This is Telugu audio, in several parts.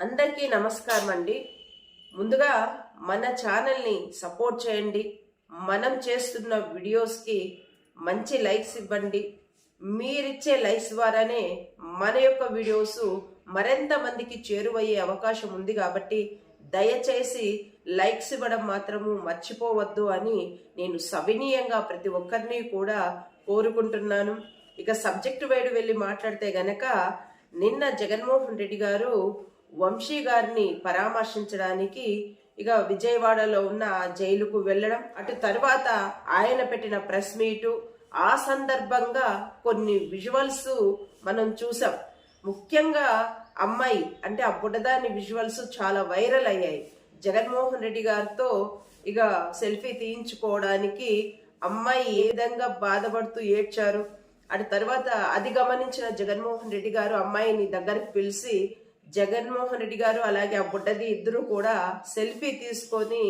అందరికీ నమస్కారం అండి. ముందుగా మన ఛానల్ని సపోర్ట్ చేయండి. మనం చేస్తున్న వీడియోస్కి మంచి లైక్స్ ఇవ్వండి. మీరిచ్చే లైక్స్ ద్వారానే మన యొక్క వీడియోస్ మరింత మందికి చేరువయ్యే అవకాశం ఉంది కాబట్టి దయచేసి లైక్స్ ఇవ్వడం మాత్రము మర్చిపోవద్దు అని నేను సవినీయంగా ప్రతి ఒక్కరిని కూడా కోరుకుంటున్నాను. ఇక సబ్జెక్టు వైడు వెళ్ళి మాట్లాడితే గనక నిన్న జగన్మోహన్ రెడ్డి గారు వంశీ గారిని పరామర్శించడానికి ఇక విజయవాడలో ఉన్న జైలుకు వెళ్ళడం అటు తర్వాత ఆయన పెట్టిన ప్రెస్ మీటు ఆ సందర్భంగా కొన్ని విజువల్స్ మనం చూసాం. ముఖ్యంగా అమ్మాయి అంటే ఆ బుడ్డదాని విజువల్స్ చాలా వైరల్ అయ్యాయి. జగన్మోహన్ రెడ్డి గారితో ఇక సెల్ఫీ తీయించుకోవడానికి అమ్మాయి ఏ విధంగా బాధపడుతూ ఏడ్చారు అటు తర్వాత అది గమనించిన జగన్మోహన్ రెడ్డి గారు అమ్మాయిని దగ్గరికి పిలిచి జగన్మోహన్ రెడ్డి గారు అలాగే ఆ బుడ్డది ఇద్దరు కూడా సెల్ఫీ తీసుకొని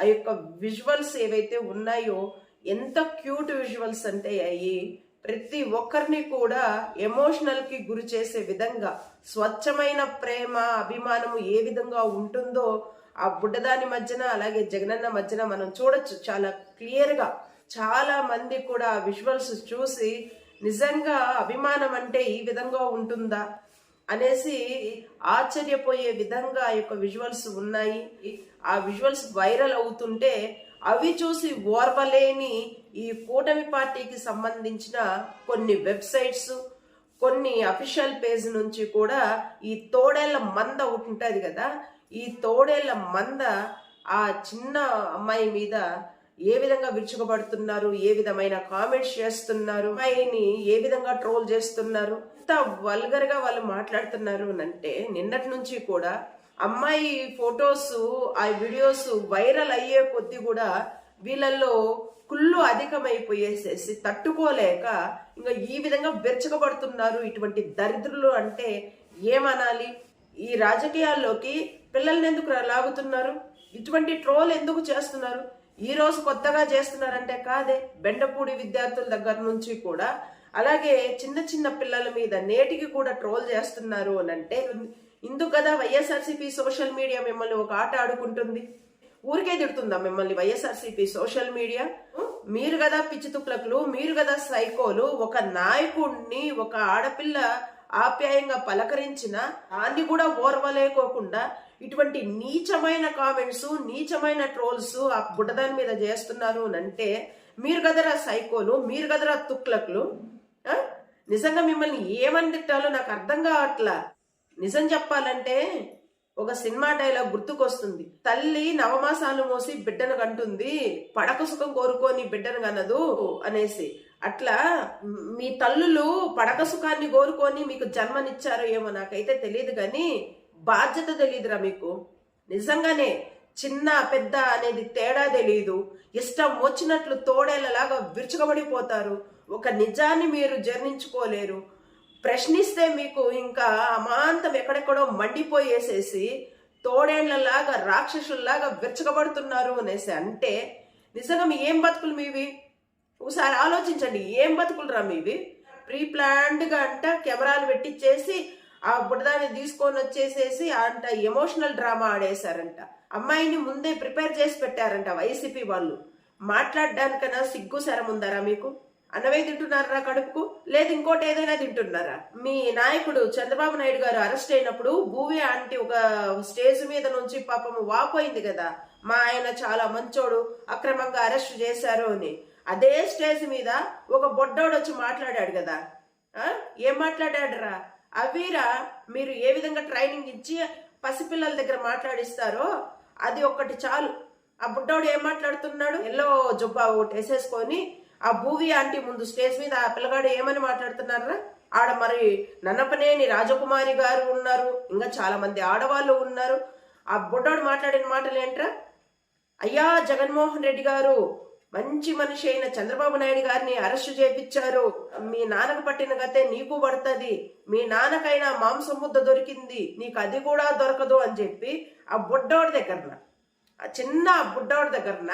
ఆ యొక్క విజువల్స్ ఏవైతే ఉన్నాయో ఎంత క్యూట్ విజువల్స్ అంటే అయ్యి ప్రతి ఒక్కరిని కూడా ఎమోషనల్కి గురి చేసే విధంగా స్వచ్ఛమైన ప్రేమ అభిమానము ఏ విధంగా ఉంటుందో ఆ బుడ్డదాని మధ్యన అలాగే జగనన్న మధ్యన మనం చూడొచ్చు. చాలా క్లియర్గా చాలా మంది కూడా విజువల్స్ చూసి నిజంగా అభిమానం అంటే ఈ విధంగా ఉంటుందా? అనేసి ఆశ్చర్యపోయే విధంగా ఆ యొక్క విజువల్స్ ఉన్నాయి. ఆ విజువల్స్ వైరల్ అవుతుంటే అవి చూసి ఓర్వలేని ఈ కూటమి పార్టీకి సంబంధించిన కొన్ని వెబ్సైట్స్ కొన్ని అఫీషియల్ పేజ్ నుంచి కూడా ఈ తోడేళ్ళ మంద ఒకటి ఉంటుంది కదా? ఈ తోడేళ్ళ మంద ఆ చిన్న అమ్మాయి మీద ఏ విధంగా విరుచుకుపడుతున్నారు? ఏ విధమైన కామెంట్స్ చేస్తున్నారు? అమ్మాయిని ఏ విధంగా ట్రోల్ చేస్తున్నారు? ఇంత వల్గర్గా వాళ్ళు మాట్లాడుతున్నారు అంటే నిన్నటి నుంచి కూడా అమ్మాయి ఫొటోస్ ఆ వీడియోస్ వైరల్ అయ్యే కొద్దీ కూడా వీళ్ళల్లో కుళ్ళు అధికమైపోయేసేసి తట్టుకోలేక ఇంకా ఈ విధంగా బెరచకబడుతున్నారు ఇటువంటి దరిద్రులు అంటే ఏమనాలి? ఈ రాజకీయాల్లోకి పిల్లల్ని ఎందుకు లాగుతున్నారు? ఇటువంటి ట్రోల్ ఎందుకు చేస్తున్నారు? ఈ రోజు కొత్తగా చేస్తున్నారంటే కాదే బెండపూడి విద్యార్థుల దగ్గర నుంచి కూడా. అలాగే చిన్న చిన్న పిల్లల మీద నేటికి కూడా ట్రోల్ చేస్తున్నారు అని అంటే ఇందుకు కదా వైఎస్ఆర్సీపీ సోషల్ మీడియా మిమ్మల్ని ఒక ఆట ఆడుకుంటుంది. ఊరికే తిడుతుందా మిమ్మల్ని వైఎస్ఆర్సీపీ సోషల్ మీడియా? మీరు కదా పిచ్చితుక్లకులు మీరు కదా సైకోలు ఒక నాయకుడిని ఒక ఆడపిల్ల ఆప్యాయంగా పలకరించిన దాన్ని కూడా ఓర్వలేకోకుండా ఇటువంటి నీచమైన కామెంట్స్ నీచమైన ట్రోల్స్ ఆ బుడ్డదాని మీద చేస్తున్నారు అని అంటే మీరు కదరా సైకోలు మీరు కదరా తుక్లకులు నిజంగా మిమ్మల్ని ఏమని తిట్టాలో నాకు అర్థం కావట్లా. నిజం చెప్పాలంటే ఒక సినిమా డైలాగ్ గుర్తుకొస్తుంది. తల్లి నవమాసాలు మోసి బిడ్డను కంటుంది పడక సుఖం కోరుకొని బిడ్డను కనదు అనేసి. అట్లా మీ తల్లులు పడక సుఖాన్ని కోరుకొని మీకు జన్మనిచ్చారో ఏమో నాకైతే తెలియదు కానీ బాధ్యత తెలియదురా మీకు. నిజంగానే చిన్న పెద్ద అనేది తేడా తెలియదు ఇష్టం వచ్చినట్లు తోడేళ్ళలాగా విరుచుకబడిపోతారు. ఒక నిజాన్ని మీరు జర్ణించుకోలేరు ప్రశ్నిస్తే మీకు ఇంకా అమాంతం ఎక్కడెక్కడో మండిపోయేసేసి తోడేళ్ళలాగా రాక్షసుల్లాగా విరచకబడుతున్నారు అనేసి అంటే నిజంగా మీ ఏం బతుకులు మీవి? ఒకసారి ఆలోచించండి ఏం బతుకులు రా మీవి? ప్రీ ప్లాన్డ్గా అంట కెమెరాలు పెట్టించేసి ఆ బుడ్డదాన్ని తీసుకొని వచ్చేసేసి అంట ఎమోషనల్ డ్రామా ఆడేశారంట. అమ్మాయిని ముందే ప్రిపేర్ చేసి పెట్టారంట వైసీపీ వాళ్ళు. మాట్లాడడానికన్నా సిగ్గు శరం ఉందారా మీకు? అన్నమే తింటున్నారా కడుపుకు? లేదు ఇంకోటి ఏదైనా తింటున్నారా? మీ నాయకుడు చంద్రబాబు నాయుడు గారు అరెస్ట్ అయినప్పుడు భూవి ఆంటీ ఒక స్టేజ్ మీద నుంచి పాపం వాపోయింది కదా. మా ఆయన చాలా మంచోడు అక్రమంగా అరెస్ట్ చేశారు అని. అదే స్టేజ్ మీద ఒక బొడ్డోడు వచ్చి మాట్లాడాడు కదా. ఏం మాట్లాడాడురా? అవిరా మీరు ఏ విధంగా ట్రైనింగ్ ఇచ్చి పసిపిల్లల దగ్గర మాట్లాడిస్తారో అది ఒక్కటి చాలు. ఆ బుడ్డోడు ఏం మాట్లాడుతున్నాడు? ఎల్లో జుబ్బా ఒకటి వేసేసుకొని ఆ భూవి ఆంటీ ముందు స్టేజ్ మీద ఆ పిల్లగాడు ఏమని మాట్లాడుతున్నారా? ఆడ మరి నన్నపనేని రాజకుమారి గారు ఉన్నారు. ఇంకా చాలా మంది ఆడవాళ్ళు ఉన్నారు. ఆ బుడ్డోడు మాట్లాడిన మాటలు ఏంట్రా అయ్యా జగన్మోహన్ రెడ్డి గారు మంచి మనిషి అయిన చంద్రబాబు నాయుడు గారిని అరెస్టు చేపించారు. మీ నాన్నకు పట్టిన గతే నీకు పడుతుంది. మీ నాన్నకైనా మాంసం ముద్ద దొరికింది. నీకు అది కూడా దొరకదు అని చెప్పి ఆ బుడ్డోడి దగ్గరన ఆ చిన్న బుడ్డోడి దగ్గరన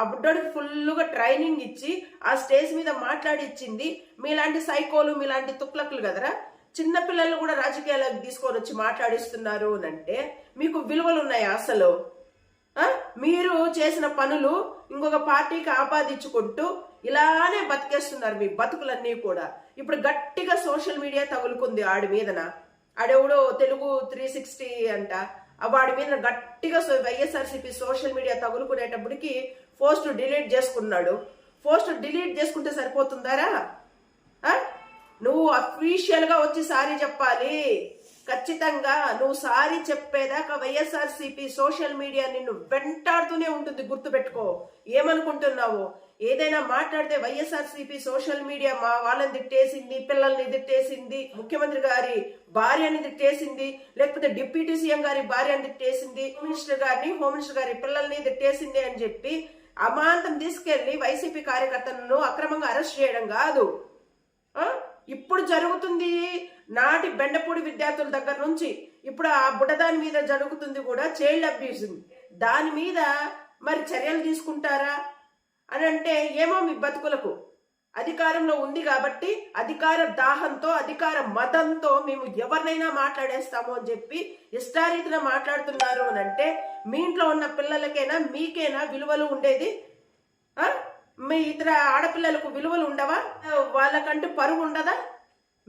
ఆ బుడ్డోడికి ఫుల్గా ట్రైనింగ్ ఇచ్చి ఆ స్టేజ్ మీద మాట్లాడిచ్చింది మీలాంటి సైకోలు మీలాంటి తుక్లకులు కదరా? చిన్న పిల్లలు కూడా రాజకీయాలకు తీసుకొని వచ్చి మాట్లాడిస్తున్నారు అని అంటే మీకు విలువలు ఉన్నాయి అసలు? మీరు చేసిన పనులు ఇంకొక పార్టీకి ఆపాదించుకుంటూ ఇలానే బతికేస్తున్నారు మీ బతుకులన్నీ కూడా. ఇప్పుడు గట్టిగా సోషల్ మీడియా తగులుకుంది ఆడి మీదన. ఆడెవడో తెలుగు త్రీ సిక్స్టీ అంట. ఆ వాడి మీద గట్టిగా వైఎస్ఆర్సీపీ సోషల్ మీడియా తగులుకునేటప్పటికి పోస్ట్ డిలీట్ చేసుకున్నాడు. పోస్ట్ డిలీట్ చేసుకుంటే సరిపోతుందారా? నువ్వు అఫీషియల్గా వచ్చి సారీ చెప్పాలి. ఖచ్చితంగా నువ్వు సారీ చెప్పేదాకా వైఎస్ఆర్సీపీ సోషల్ మీడియా నిన్ను వెంటాడుతూనే ఉంటుంది గుర్తుపెట్టుకో. ఏమనుకుంటున్నావు? ఏదైనా మాట్లాడితే వైఎస్ఆర్సీపీ సోషల్ మీడియా మా వాళ్ళని తిట్టేసింది పిల్లల్ని తిట్టేసింది ముఖ్యమంత్రి గారి భార్యని తిట్టేసింది లేకపోతే డిప్యూటీ సీఎం గారి భార్యని తిట్టేసింది హోమ్ మినిస్టర్ గారిని హోమ్ మినిస్టర్ గారి పిల్లల్ని తిట్టేసింది అని చెప్పి అమాంతం తీసుకెళ్ళి వైసీపీ కార్యకర్తలను అక్రమంగా అరెస్ట్ చేయడం కాదు. ఇప్పుడు జరుగుతుంది. నాటి బెండపూడి విద్యార్థుల దగ్గర నుంచి ఇప్పుడు ఆ బుడదాని మీద జరుగుతుంది కూడా చైల్డ్ అబ్యూజింగ్. దాని మీద మరి చర్యలు తీసుకుంటారా? అని అంటే ఏమో మీ బతుకులకు. అధికారంలో ఉంది కాబట్టి అధికార దాహంతో అధికార మతంతో మేము ఎవరినైనా మాట్లాడేస్తాము అని చెప్పి ఇష్టారీతిన మాట్లాడుతున్నారు అని అంటే మీ ఇంట్లో ఉన్న పిల్లలకైనా మీకైనా విలువలు ఉండేది? మీ ఇతర ఆడపిల్లలకు విలువలు ఉండవా? వాళ్ళకంటూ పరువు ఉండదా?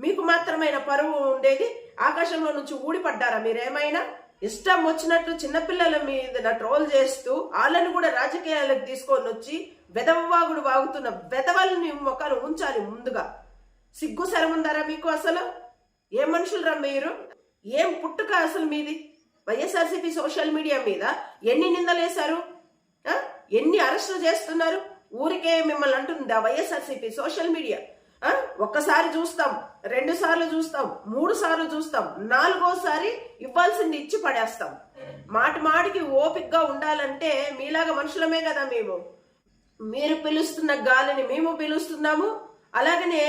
మీకు మాత్రమైన పరువు ఉండేది ఆకాశంలో నుంచి ఊడిపడ్డారా? మీరేమైనా ఇష్టం వచ్చినట్లు చిన్నపిల్లల మీద ట్రోల్ చేస్తూ వాళ్ళని కూడా రాజకీయాలకు తీసుకొని వచ్చి వెదవవాగుడు వాగుతున్న వెదవల్ని మొక్కలు ఉంచాలి ముందుగా. సిగ్గు సరముందారా మీకు అసలు? ఏ మనుషులరా మీరు? ఏం పుట్టుక అసలు మీది? వైఎస్ఆర్సీపీ సోషల్ మీడియా మీద ఎన్ని నిందలేశారు? ఎన్ని అరెస్టులు చేస్తున్నారు? ఊరికే మిమ్మల్ని అంటుందా వైఎస్ఆర్సీపీ సోషల్ మీడియా? ఒక్కసారి చూస్తాం రెండు సార్లు చూస్తాం మూడు సార్లు చూస్తాం నాలుగోసారి ఇవ్వాల్సింది ఇచ్చి పడేస్తాం. మాటి మాటికి ఓపిక్గా ఉండాలంటే మీలాగా మనుషులమే కదా మేము. మీరు పిలుస్తున్న గాలిని మేము పిలుస్తున్నాము. అలాగనే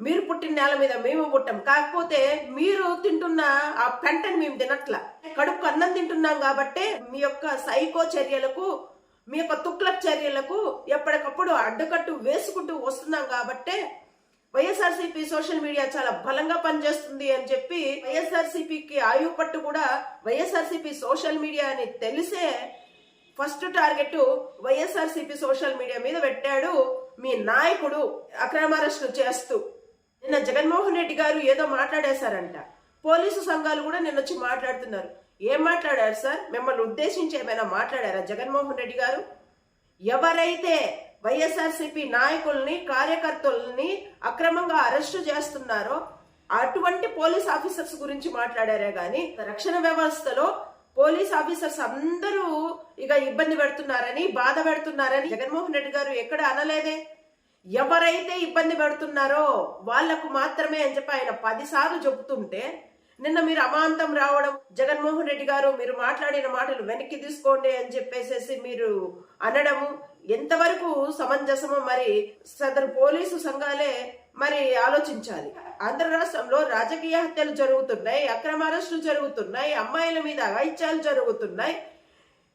మీరు పుట్టిన నేల మీద మేము పుట్టాం. కాకపోతే మీరు తింటున్న ఆ పెంటని మేము తినట్ల. కడుపు అన్నం తింటున్నాం కాబట్టే మీ యొక్క సైకో చర్యలకు మీ యొక్క తుక్ల చర్యలకు ఎప్పటికప్పుడు అడ్డుకట్టు వేసుకుంటూ వస్తున్నాం కాబట్టే వైఎస్ఆర్సీపీ సోషల్ మీడియా చాలా బలంగా పనిచేస్తుంది అని చెప్పి వైఎస్ఆర్సీపీకి ఆయువు పట్టు కూడా వైఎస్ఆర్సీపీ సోషల్ మీడియా అని తెలిసే first target YSRCP social media మీద పెట్టాడు మీ నాయకుడు అక్రమ చేస్తూ. నిన్న జగన్మోహన్ రెడ్డి గారు ఏదో మాట్లాడేశారంట. పోలీసు సంఘాలు కూడా నిన్న వచ్చి మాట్లాడుతున్నారు. ఏం మాట్లాడారు సార్? మిమ్మల్ని ఉద్దేశించి ఏమైనా మాట్లాడారా జగన్మోహన్ రెడ్డి గారు? ఎవరైతే వైఎస్ఆర్సీపీ నాయకుల్ని కార్యకర్తల్ని అక్రమంగా అరెస్టు చేస్తున్నారో అటువంటి పోలీస్ ఆఫీసర్స్ గురించి మాట్లాడారే గాని రక్షణ వ్యవస్థలో పోలీస్ ఆఫీసర్స్ అందరూ ఇక ఇబ్బంది పెడుతున్నారని బాధ పెడుతున్నారని జగన్మోహన్ రెడ్డి గారు ఎక్కడ అనలేదే? ఎవరైతే ఇబ్బంది పెడుతున్నారో వాళ్ళకు మాత్రమే అని చెప్పి ఆయన పదిసార్లు చెబుతుంటే నిన్న మీరు అమాంతం రావడం జగన్మోహన్ రెడ్డి గారు మీరు మాట్లాడిన మాటలు వెనక్కి తీసుకోండి అని చెప్పేసేసి మీరు అనడము ఎంతవరకు సమంజసమో మరి సదరు పోలీసు సంఘాలే మరి ఆలోచించాలి. ఆంధ్ర రాష్ట్రంలో రాజకీయ హత్యలు జరుగుతున్నాయి అక్రమ అరెస్టులు జరుగుతున్నాయి అమ్మాయిల మీద అఘాయిత్యాలు జరుగుతున్నాయి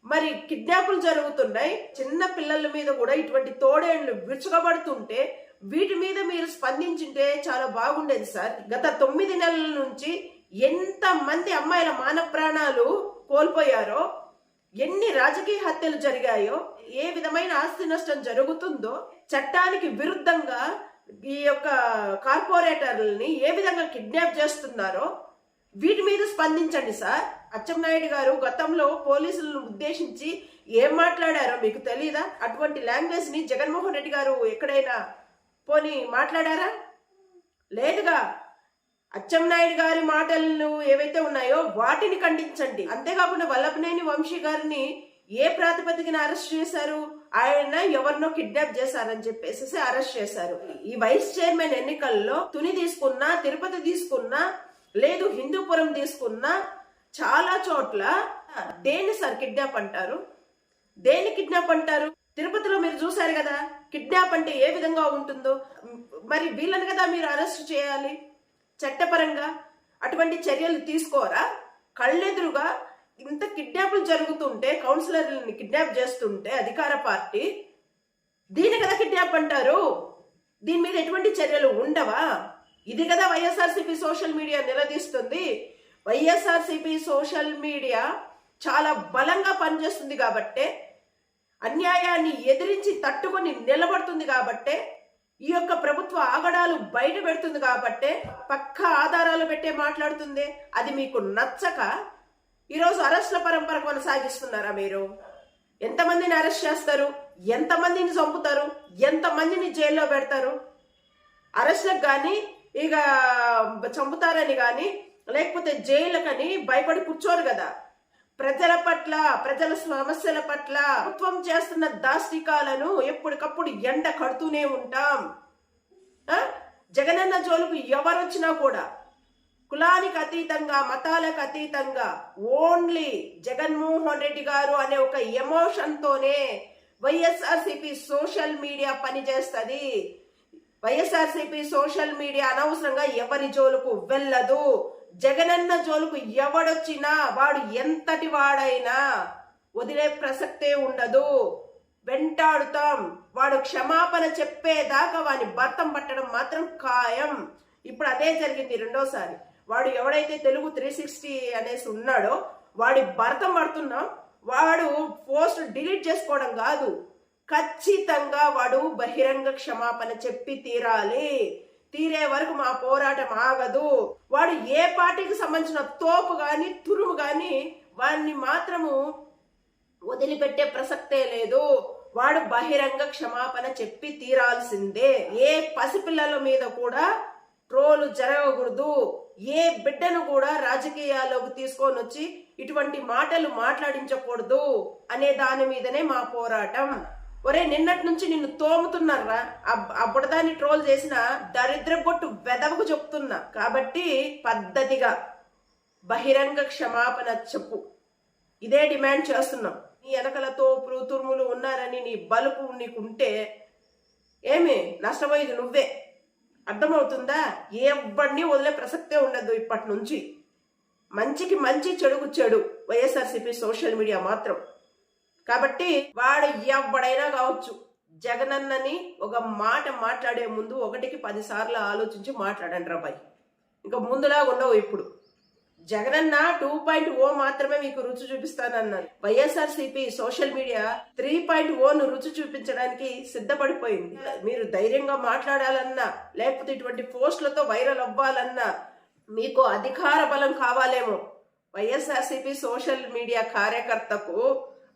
మరి కిడ్నాపులు జరుగుతున్నాయి. చిన్న పిల్లల మీద కూడా ఇటువంటి తోడేళ్ళు విరుచుకబడుతుంటే వీటి మీద మీరు స్పందించింటే చాలా బాగుండేది సార్. గత తొమ్మిది నెలల నుంచి ఎంత మంది అమ్మాయిల మాన ప్రాణాలు కోల్పోయారో ఎన్ని రాజకీయ హత్యలు జరిగాయో ఏ విధమైన ఆస్తి నష్టం జరుగుతుందో చట్టానికి విరుద్ధంగా ఈ యొక్క కార్పొరేటర్లని ఏ విధంగా కిడ్నాప్ చేస్తున్నారో వీటి మీద స్పందించండి సార్. అచ్చెన్నాయుడు గారు గతంలో పోలీసులను ఉద్దేశించి ఏం మాట్లాడారో మీకు తెలియదా అటువంటి లాంగ్వేజ్ని జగన్మోహన్ రెడ్డి గారు ఎక్కడైనా పోని మాట్లాడారా? లేదుగా. అచ్చెన్నాయుడు గారి మాటలు ఏవైతే ఉన్నాయో వాటిని ఖండించండి. అంతేకాకుండా వల్లభనేని వంశీ గారిని ఏ ప్రాతిపదికన అరెస్ట్ చేశారు? ఆయన ఎవరినో కిడ్నాప్ చేశారని చెప్పేసి అరెస్ట్ చేశారు. ఈ వైస్ చైర్మన్ ఎన్నికల్లో తుని తీసుకున్నా తిరుపతి తీసుకున్నా లేదు హిందూపురం తీసుకున్నా చాలా చోట్ల దేన్ని సార్ కిడ్నాప్ అంటారు? దేన్ని కిడ్నాప్ అంటారు? తిరుపతిలో మీరు చూశారు కదా కిడ్నాప్ అంటే ఏ విధంగా ఉంటుందో? మరి వీళ్ళని కదా మీరు అరెస్ట్ చేయాలి? చట్టపరంగా అటువంటి చర్యలు తీసుకోరా? కళ్ళెదురుగా ఇంత కిడ్నాప్లు జరుగుతుంటే కౌన్సిలర్లని కిడ్నాప్ చేస్తుంటే అధికార పార్టీ దీని కదా కిడ్నాప్ అంటారు? దీని మీద ఎటువంటి చర్యలు ఉండవా? ఇది కదా వైఎస్ఆర్సీపీ సోషల్ మీడియా నిలదీస్తుంది. వైఎస్ఆర్సీపీ సోషల్ మీడియా చాలా బలంగా పనిచేస్తుంది కాబట్టే అన్యాయాన్ని ఎదిరించి తట్టుకొని నిలబడుతుంది కాబట్టే ఈ యొక్క ప్రభుత్వ ఆగడాలు బయట పెడుతుంది కాబట్టే పక్క ఆధారాలు పెట్టే మాట్లాడుతుంది. అది మీకు నచ్చక ఈరోజు అరెస్ట్ల పరంపర కొనసాగిస్తున్నారా మీరు? ఎంతమందిని అరెస్ట్ చేస్తారు? ఎంతమందిని చంపుతారు? ఎంతమందిని జైల్లో పెడతారు? అరెస్ట్లకు కానీ ఇక చంపుతారని కానీ లేకపోతే జైలుకని భయపడి కూర్చోరు కదా. ప్రజల పట్ల ప్రజల సమస్యల పట్ల ప్రభుత్వం చేస్తున్న దాష్టికాలను ఎప్పటికప్పుడు ఎండ కడుతూనే ఉంటాం. జగనన్న జోలుకు ఎవరొచ్చినా కూడా కులానికి అతీతంగా మతాలకు అతీతంగా ఓన్లీ జగన్మోహన్ రెడ్డి గారు అనే ఒక ఎమోషన్తోనే వైఎస్ఆర్సిపి సోషల్ మీడియా పనిచేస్తుంది. వైఎస్ఆర్సీపీ సోషల్ మీడియా అనవసరంగా ఎవరి జోలుకు వెళ్ళదు. జగనన్న జోలుకు ఎవడొచ్చినా వాడు ఎంతటి వాడైనా వదిలే ప్రసక్తే ఉండదు. వెంటాడుతాం. వాడు క్షమాపణ చెప్పేదాకా వాని భర్తం పట్టడం మాత్రం ఖాయం. ఇప్పుడు అదే జరిగింది రెండోసారి. వాడు ఎవడైతే తెలుగు త్రీ సిక్స్టీ అనేసి ఉన్నాడో వాడి భర్తం పడుతున్నాం వాడు పోస్ట్ డిలీట్ చేసుకోవడం కాదు. ఖచ్చితంగా వాడు బహిరంగ క్షమాపణ చెప్పి తీరాలి. తీరే వరకు మా పోరాటం ఆగదు. వాడు ఏ పార్టీకి సంబంధించిన తోపు కానీ తురుము కానీ వాడిని మాత్రము వదిలిపెట్టే ప్రసక్తే లేదు. వాడు బహిరంగ క్షమాపణ చెప్పి తీరాల్సిందే. ఏ పసిపిల్లల మీద కూడా ట్రోలు జరగకూడదు. ఏ బిడ్డను కూడా రాజకీయాల్లోకి తీసుకొని వచ్చి ఇటువంటి మాటలు మాట్లాడించకూడదు అనే దాని మీదనే మా పోరాటం. ఒరే నిన్నటి నుంచి నిన్ను తోముతున్నారా అప్పుడదాన్ని ట్రోల్ చేసిన దరిద్ర బొట్టు వెదవకు చెప్తున్నా. కాబట్టి పద్ధతిగా బహిరంగ క్షమాపణ చెప్పు. ఇదే డిమాండ్ చేస్తున్నాం. నీ వెనకలతో తోపులు తురుములు ఉన్నారని నీ బలుపు నీకుంటే ఏమి? నష్టపోయేది నువ్వే. అర్థమవుతుందా? ఎవరిని వదిలే ప్రసక్తే ఉండదు ఇప్పటి నుంచి. మంచికి మంచి చెడుకు చెడు. వైఎస్ఆర్సీపీ సోషల్ మీడియా మాత్రం. కాబట్టి వాడు ఎవడైనా కావచ్చు జగనన్నని ఒక మాట మాట్లాడే ముందు ఒకటికి పదిసార్లు ఆలోచించి మాట్లాడండి రాబాయ్ ఇంకా ముందులా ఉండవు ఇప్పుడు. జగనన్న టూ పాయింట్ ఓ మాత్రమే మీకు రుచి చూపిస్తానన్నారు YSRCP social media three point own రుచి చూపించడానికి సిద్ధపడిపోయింది. మీరు ధైర్యంగా మాట్లాడాలన్నా లేకపోతే ఇటువంటి పోస్టులతో వైరల్ అవ్వాలన్నా మీకు అధికార బలం కావాలేమో. వైఎస్ఆర్సీపీ సోషల్ మీడియా కార్యకర్తకు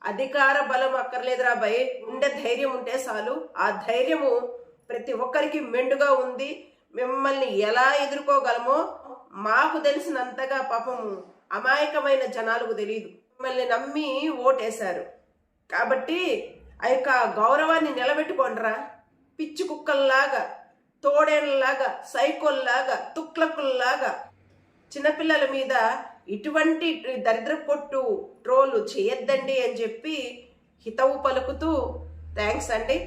అధికార బలం అక్కర్లేదురా భయ్. ఉండే ధైర్యం ఉంటే చాలు. ఆ ధైర్యము ప్రతి ఒక్కరికి మెండుగా ఉంది. మిమ్మల్ని ఎలా ఎదుర్కోగలమో మాకు తెలిసినంతగా పాపము అమాయకమైన జనాలకు తెలియదు మిమ్మల్ని నమ్మి ఓటేశారు. కాబట్టి ఆ యొక్క గౌరవాన్ని నిలబెట్టుకోండిరా. పిచ్చి కుక్కల్లాగా తోడేళ్ళలాగా సైకోల్లాగా తుక్లకుల్లాగా చిన్నపిల్లల మీద ఇటువంటి దరిద్ర కొట్టు ట్రోలు చేయొద్దండి అని చెప్పి హితవు పలుకుతూ థ్యాంక్స్ అండి.